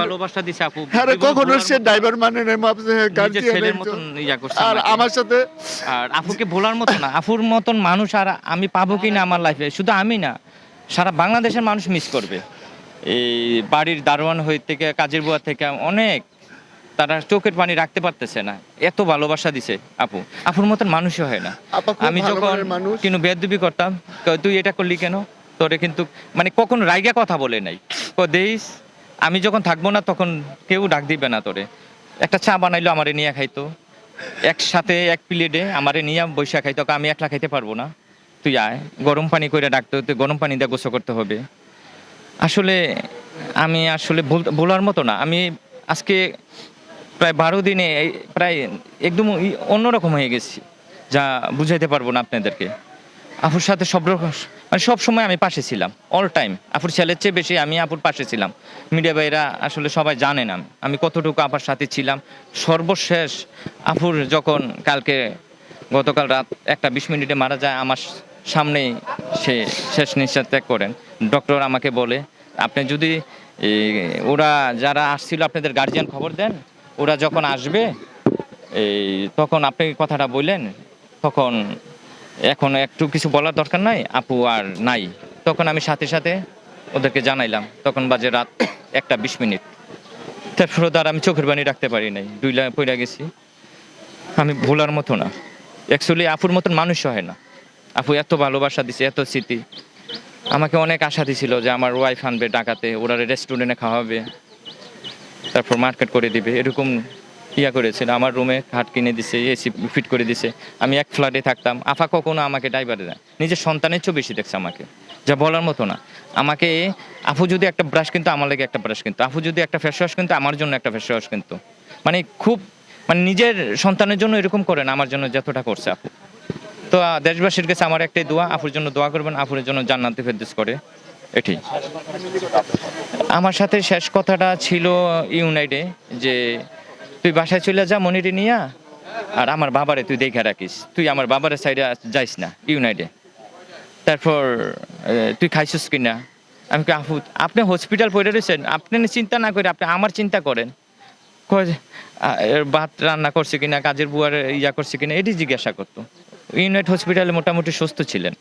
ভালোবাসা দিছে আপু। হ্যাঁ কখনো সে ড্রাইভার মানে। মতন ইয়া করছে আর আমার সাথে আর আপুকে ভোলার মতো না আফুর মতন মানুষ আর আমি পাবো কি না আমার লাইফে শুধু আমি না সারা বাংলাদেশের মানুষ মিস করবে। এই বাড়ির দারোয়ান হই থেকে কাজের বুয়া থেকে অনেক তারা চোখের পানি রাখতে পারতেছে না। এত ভালোবাসা দিছে আপু। আপুর মতন মানুষই হয় না। আমি যখন কিন্তু বেদবি করতাম তুই এটা করলি কেন? তোরে কিন্তু মানে কখন রাইগা কথা বলে নাই। দেইস আমি যখন থাকব না, তখন কেউ ডাক দিবে না তোরে। একটা চা বানাইলো, আমারে নিয়ে খাইতো। একসাথে এক প্লেটে আমারে নিয়ে বৈশা খাইতো। আমি একলা খাইতে পারব না। তুই আয়, গরম পানি করে ডাকতে হতে গরম পানি দিয়ে গোসল করতে হবে। আসলে আমি আসলে বল- বলার মতো না। আমি আজকে প্রায় বারো দিনে প্রায় একদম অন্যরকম হয়ে গেছি। যা বুঝাইতে পারব না আপনাদেরকে। আপুর সাথে সব রকম মানে সব সময় আমি পাশে ছিলাম অল টাইম আপুর ছেলের চেয়ে বেশি আমি আপুর পাশে ছিলাম। মিডিয়া ভাইরা আসলে সবাই জানেন আমি আমি কতটুকু আপার সাথে ছিলাম। সর্বশেষ আপুর যখন কালকে গতকাল রাত একটা বিশ মিনিটে মারা যায়, আমার সামনেই সে শেষ নিঃশ্বাস ত্যাগ করেন। ডক্টর আমাকে বলে, আপনি যদি ওরা যারা আসছিল আপনাদের গার্জিয়ান খবর দেন, ওরা যখন আসবে এই তখন আপনি কথাটা বললেন, তখন এখন একটু কিছু বলার দরকার নাই, আপু আর নাই। তখন আমি সাথে সাথে ওদেরকে জানাইলাম, তখন বাজে রাত একটা বিশ মিনিট। তারপরে তার আমি চোখের বাণী রাখতে পারি নাই দুই দুইলা পড়ে গেছি। আমি ভোলার মতো না। অ্যাকচুয়ালি আপুর মতন মানুষ হয় না। আপু এত ভালোবাসা দিছে, এত স্মৃতি। আমাকে অনেক আশা দিছিল যে আমার ওয়াইফ আনবে ডাকাতে ওরা রেস্টুরেন্টে খাওয়াবে, তারপর মার্কেট করে দিবে, এরকম ইয়া করেছিল, আমার রুমে খাট কিনে দিছে, এসি ফিট করে দিছে। আমি এক ফ্ল্যাটে থাকতাম, আফা কখনো আমাকে ড্রাইভারে দেয় নিজের সন্তানের চেয়েও বেশি দেখছে আমাকে, যা বলার মতো না। আমাকে আফু যদি একটা ব্রাশ কিন্তু, আমার লাগে একটা ব্রাশ কিন্তু। আফু যদি একটা ফেস ওয়াশ কিন্তু, আমার জন্য একটা ফেস ওয়াশ কিন্তু। মানে খুব মানে নিজের সন্তানের জন্য এরকম করেন আমার জন্য যতটা করছে আপু। তো দেশবাসীর কাছে আমার একটাই দোয়া, আপুর জন্য দোয়া করবেন আপুরের জন্য জান্নাতে ফেরদৌস করে। এটি আমার সাথে শেষ কথাটা ছিল ইউনাইটে, যে তুই বাসায় চলে যা, মনিরে নিয়া। আর আমার বাবারে তুই দেখে রাখিস। তুই আমার বাবারের সাইডে যাইস না ইউনাইটে তারপর তুই খাইছিস কিনা? আমি আপু আপনি হসপিটাল পড়ে রয়েছেন। আপনি চিন্তা না করে আপনি আমার চিন্তা করেন। ভাত রান্না করছে কিনা, কাজের বুয়ার ইয়া করছে কিনা, এটি জিজ্ঞাসা করতো। ইউনাইট হসপিটালে মোটামুটি সুস্থ ছিলেন।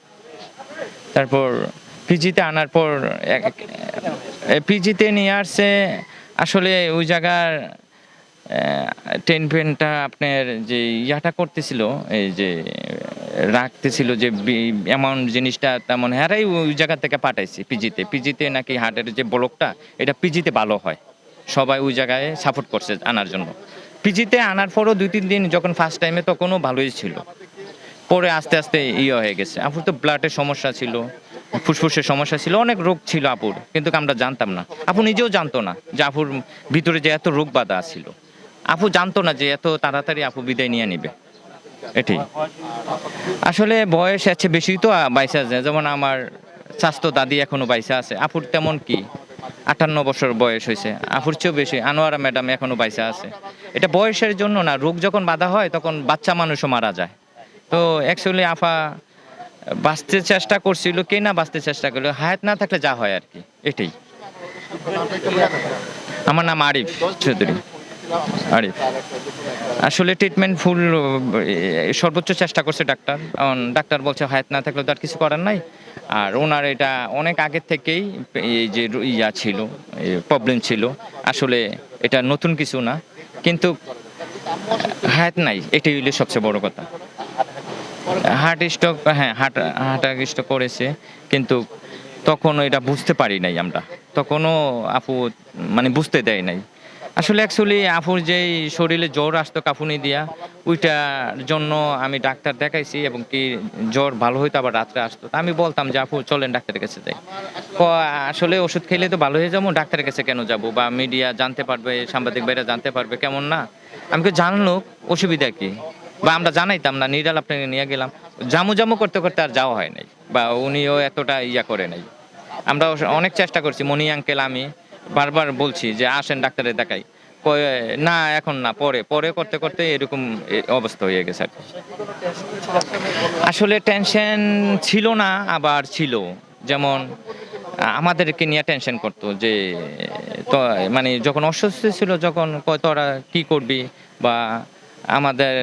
তারপর পিজিতে আনার পর পিজিতে নিয়ে আসছে, আসলে ওই জায়গার টেন পেনটা আপনার যে ইয়াটা করতেছিল, এই যে রাখতেছিল যে অ্যামাউন্ট জিনিসটা তেমন হারাই ওই জায়গা থেকে পাঠাইছি পিজিতে পিজিতে নাকি হার্টের যে ব্লকটা, এটা পিজিতে ভালো হয়। সবাই ওই জায়গায় সাপোর্ট করছে আনার জন্য। পিজিতে আনার পরও দুই, তিন দিন যখন ফার্স্ট টাইমে তখনও ভালোই ছিল। পরে আস্তে আস্তে ইয়ে হয়ে গেছে। আপুর তো ব্লাডের সমস্যা ছিল, ফুসফুসের সমস্যা ছিল, অনেক রোগ ছিল আপুর, কিন্তু আমরা জানতাম না। আপু নিজেও জানতো না যে আপুর ভিতরে যে এত রোগ বাধা ছিল। আপু জানতো না যে এত তাড়াতাড়ি আপু বিদায় নিয়ে নিবে। এটি আসলে বয়স আছে বেশি তো বাইসে আছে। যেমন আমার স্বাস্থ্য দাদি এখনও বাইসে আছে। আপুর তেমন কি? আটান্ন বছর বয়স হয়েছে। আপুর চেয়েও বেশি। আনোয়ারা ম্যাডাম এখনও বাইসে আছে। এটা বয়সের জন্য না, রোগ যখন বাধা হয় তখন বাচ্চা মানুষও মারা যায়। তো অ্যাকচুয়ালি আফা বাঁচতে চেষ্টা করছিল, কে না বাঁচতে চেষ্টা করল? হায়াত না থাকলে যা হয় আর কি। এটাই। আমার নাম আরিফ চৌধুরী। আরিফ আসলে ট্রিটমেন্ট ফুল সর্বোচ্চ চেষ্টা করছে ডাক্তার। ডাক্তার বলছে হায়াত না থাকলে তো আর কিছু করার নাই। আর ওনার এটা অনেক আগের থেকেই এই যে ইয়া ছিল প্রবলেম ছিল। আসলে এটা নতুন কিছু না। কিন্তু হায়াত নাই, এটাই হইলে সবচেয়ে বড় কথা। হার্ট স্ট্রোক হ্যাঁ হার্ট হার্ট স্ট্রোক করেছে। কিন্তু তখন এটা বুঝতে পারি নাই আমরা। তখনও আপু মানে বুঝতে দেয় নাই। আসলে অ্যাকচুয়ালি আপুর যেই শরীরে জ্বর আসতো কাফুনি দিয়া, ওইটার জন্য আমি ডাক্তার দেখাইছি এবং কি জ্বর ভালো হইতো, আবার রাত্রে আসতো। তা আমি বলতাম যে, আপু, চলেন ডাক্তারের কাছে যাই। আসলে ওষুধ খেলে তো ভালো হয়ে যাব, ডাক্তারের কাছে কেন যাব? বা মিডিয়া জানতে পারবে, সাংবাদিক ভাইরা জানতে পারবে, কেমন না? আমি কি জানলো অসুবিধা কি? বা আমরা জানাইতাম না, নিরাল আপনাকে নিয়ে গেলাম। জামু জামু করতে করতে আর যাওয়া হয় নাই, বা উনিও এতটা ইয়া করে নাই। আমরা অনেক চেষ্টা করছি মনি আঙ্কেল আমি। বারবার বলছি যে আসেন ডাক্তারের দেখাই। না, এখন না, পরে পরে করতে করতে এরকম অবস্থা হয়ে গেছে। আসলে টেনশন ছিল না, আবার ছিল। যেমন, আমাদেরকে নিয়ে টেনশন করতো যে, তো মানে যখন অসুস্থ ছিল, যখন তোরা কি করবি? বা আমাদের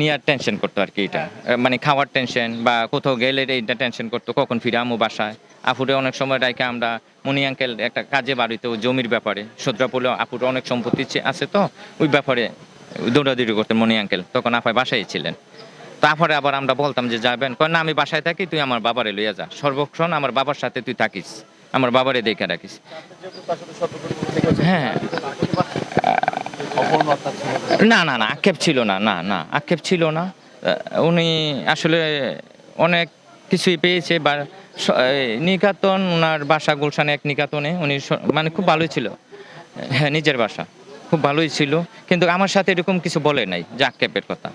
নিয়ে টেনশন করতো আর কি এটা। মানে খাওয়ার টেনশন বা কোথাও গেলে এইটা টেনশন করতো, কখন ফিরে আমু বাসায়। আপুরে অনেক সময় রাইকে আমরা মনি আঙ্কেল একটা কাজে বাড়িতে জমির ব্যাপারে। সদ্রাপুলে আপুর অনেক সম্পত্তি আছে তো, ওই ব্যাপারে দৌড়াদৌড়ি করতেন মনি আঙ্কেল, তখন আপায় বাসায় ছিলেন। তারপরে আবার আমরা বলতাম যে, যাবেন? কয়, না, আমি বাসায় থাকি, তুই আমার বাবারে লইয়া যা। সর্বক্ষণ আমার বাবার সাথে তুই থাকিস, আমার বাবারে দেখে রাখিস। হ্যাঁ। না না না, আক্ষেপ ছিল না না না, আক্ষেপ ছিল না। উনি আসলে অনেক কিছুই পেয়েছে বা নিকাতন ওনার বাসা গুলশানে এক নিকাতনে, উনি মানে খুব ভালোই ছিল। হ্যাঁ নিজের বাসা। খুব ভালোই ছিল। কিন্তু আমার সাথে এরকম কিছু বলে নাই যে আক্ষেপের কথা।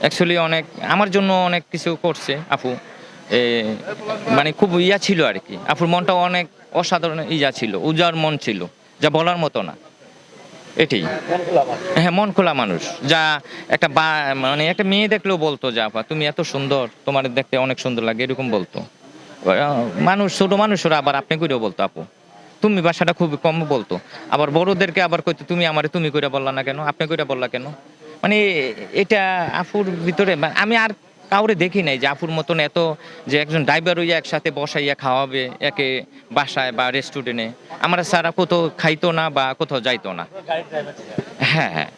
অ্যাকচুয়ালি অনেক, আমার জন্য অনেক কিছু করছে আপু। মানে খুব ইয়া ছিল আর কি। আপুর মনটা অনেক অসাধারণ ইয়া ছিল উজার মন ছিল, যা বলার মতো না। এটাই হ্যাঁ মন খোলা মানুষ। যা একটা বা মানে একটা মেয়ে দেখলেও বলতো, যে আপা, তুমি এত সুন্দর, তোমার দেখতে অনেক সুন্দর লাগে, এরকম বলতো। মানুষ, ছোট মানুষরা আবার আপনি করেও বলতো, আপু, তুমি ভাষাটা খুবই কম বলতো। আবার বড়দেরকে আবার কইতো, তুমি আমারে তুমি কইরা বললা না কেন? আপনি কইরা বললা কেন? মানে এটা আফুর ভিতরে মানে আমি আর কাউরে দেখি নাই যে আপুর মতন এত যে একজন ড্রাইভার হইয়া একসাথে বসাইয়া খাওয়াবে একে বাসায় বা রেস্টুরেন্টে আমরা সারা কোথাও খাইতো না বা কোথাও যাইতো না। হ্যাঁ হ্যাঁ।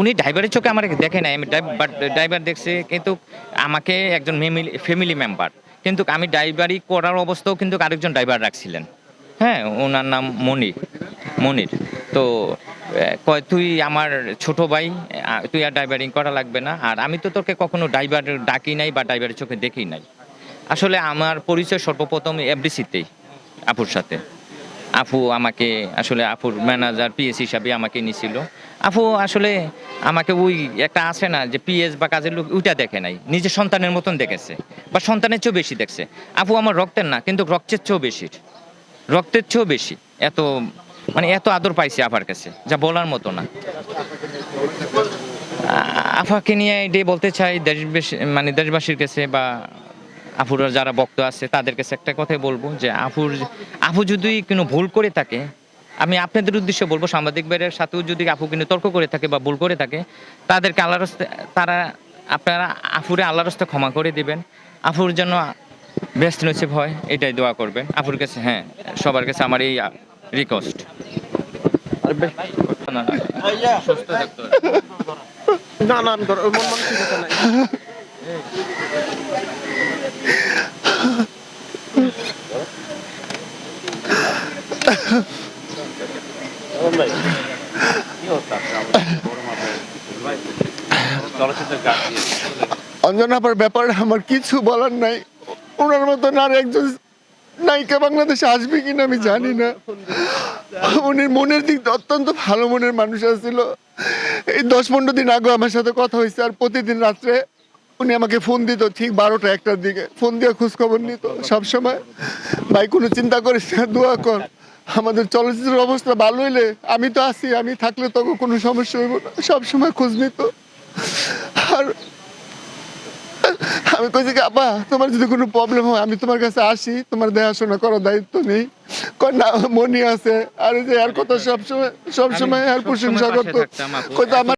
উনি ড্রাইভারের চোখে আমার দেখে নাই, আমি ড্রাইভার দেখছে, কিন্তু আমাকে একজন ফ্যামিলি মেম্বার কিন্তু আমি ড্রাইভারি করার অবস্থাও কিন্তু আরেকজন ড্রাইভার রাখছিলেন। হ্যাঁ ওনার নাম মনির মনির। তো কয়, তুই আমার ছোট ভাই তুই আর ড্রাইভারিং করা লাগবে না। আর আমি তো তোকে কখনো ড্রাইভার ডাকি নাই বা ড্রাইভারের চোখে দেখি নাই। আসলে আমার পরিচয় সর্বপ্রথম এফডিসিতেই আপুর সাথে। আপু আমাকে আসলে আপুর ম্যানেজার পিএস হিসাবে আমাকে নিছিল। আপু আসলে আমাকে ওই একটা আছে না যে পিএস বা কাজের লোক ওইটা দেখে নাই। নিজের সন্তানের মতন দেখেছে বা সন্তানের চেয়েও বেশি দেখছে। আপু আমার রক্তের না, কিন্তু রক্তের চেয়েও বেশি রক্তের চেয়েও বেশি। এত মানে এত আদর পাইছি আপার কাছে, যা বলার মতো না। আফাকে নিয়ে এটাই বলতে চাই দেশবাসী মানে দেশবাসীর কাছে বা আফুর যারা বক্ত আছে, তাদের কাছে একটা কথাই বলব যে, আফুর আফু যদি কোনো ভুল করে থাকে, আমি আপনাদের উদ্দেশ্যে বলব, সাংবাদিক ভাইয়ের সাথেও যদি আপু কিন্তু তর্ক করে থাকে বা ভুল করে থাকে, তাদেরকে আল্লাহর তারা আপনারা আফুরে আল্লাহর ক্ষমা করে দিবেন। আফুর যেন বেস্ট নসিব হয়, এটাই দোয়া করবেন। আফুর কাছে হ্যাঁ সবার কাছে আমার এই রিকোয়েস্ট না না অঞ্জনাপার ব্যাপারে আমার কিছু বলার নাই। ওনার মতন আর একজন নায়িকা বাংলাদেশে আসবে কিনা আমি জানি না। উনি মনের দিক অত্যন্ত ভালো মনের মানুষ আসছিল এই দশ পনেরো দিন আগে আমার সাথে কথা হয়েছে আর প্রতিদিন রাত্রে উনি আমাকে ফোন দিত, ঠিক বারোটা একটার দিকে। ফোন দিয়ে খোঁজ খবর নিত সবসময়। ভাই, কোনো চিন্তা করিস না, দোয়া কর। আমাদের চলচ্চিত্রের অবস্থা ভালো হইলে আমি তো আছি, আমি থাকলে তখন কোনো সমস্যা হইব না। সবসময় খোঁজ নিত। আর আমি কইছি কি আপা তোমার যদি কোনো প্রবলেম হয় আমি তোমার কাছে আসি। তোমার দেখাশোনা করার দায়িত্ব নেই। কন্যা মনি আছে। আর এই যে আর কত সবসময় সবসময় আর প্রশংসা করতো। কইতো আমার